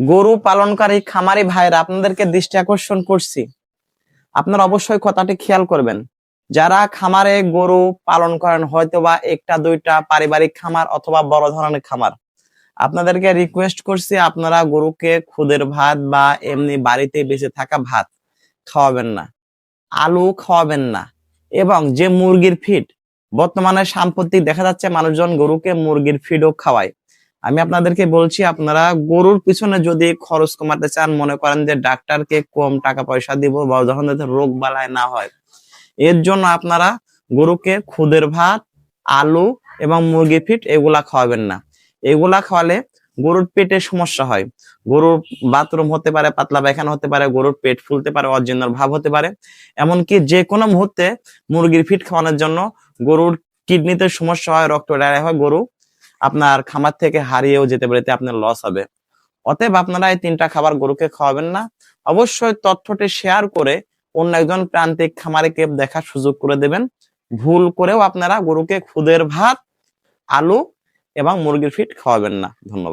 গরু পালনকারী খামারি ভাইরা আপনাদেরকে দৃষ্টি আকর্ষণ করছি। আপনারা অবশ্যই কথাটি খেয়াল করবেন। যারা খামারে গরু পালন করেন হয়তো বা একটা, দুইটা পারিবারিক খামার অথবা বড় ধরনের খামার। আপনাদেরকে রিকোয়েস্ট করছি, আপনারা গরুকে খুদের ভাত বা এমনি বাড়িতে বেঁচে থাকা ভাত খাওয়াবেন না, আলু খাওয়াবেন না এবং যে মুরগির ফিড বর্তমানে সাম্প্রতিক দেখা যাচ্ছে মানুষজন গরুকে মুরগির ফিডও খাওয়ায়। আমি আপনাদেরকে বলছি, আপনারা গরুর পিছনে যদি খরচ কমাতে চান, মনে করেন যে ডাক্তারকে কম টাকা পয়সা দিব বা যখন রোগ বালায় না হয়, এর জন্য আপনারা গরুকে খুদের ভাত, আলু এবং মুরগি ফিট এগুলা খাওয়াবেন না। এগুলা খাওয়ালে গরুর পেটে সমস্যা হয়। গরুর বাথরুম হতে পারে, পাতলা পায়খানা হতে পারে, গরুর পেট ফুলতে পারে অজীর্ণর ভাব হতে পারে। এমনকি যে কোনো মুহূর্তে মুরগির ফিট খাওয়ানোর জন্য গরুর কিডনিতে সমস্যা হয়, রক্ত ডায়রিয়া হয়, গরু আপনার খামার থেকে হারিয়েও যেতে পারে আপনার লস হবে। অতএব আপনারা এই তিনটা খাবার গরুকে খাওয়াবেন না। অবশ্যই তথ্যটি শেয়ার করে অন্য একজন প্রান্তিক খামারে খামারিকে দেখার সুযোগ করে দেবেন। ভুল করেও আপনারা গরুকে খুদের ভাত, আলু এবং মুরগির ফিট খাওয়াবেন না। ধন্যবাদ।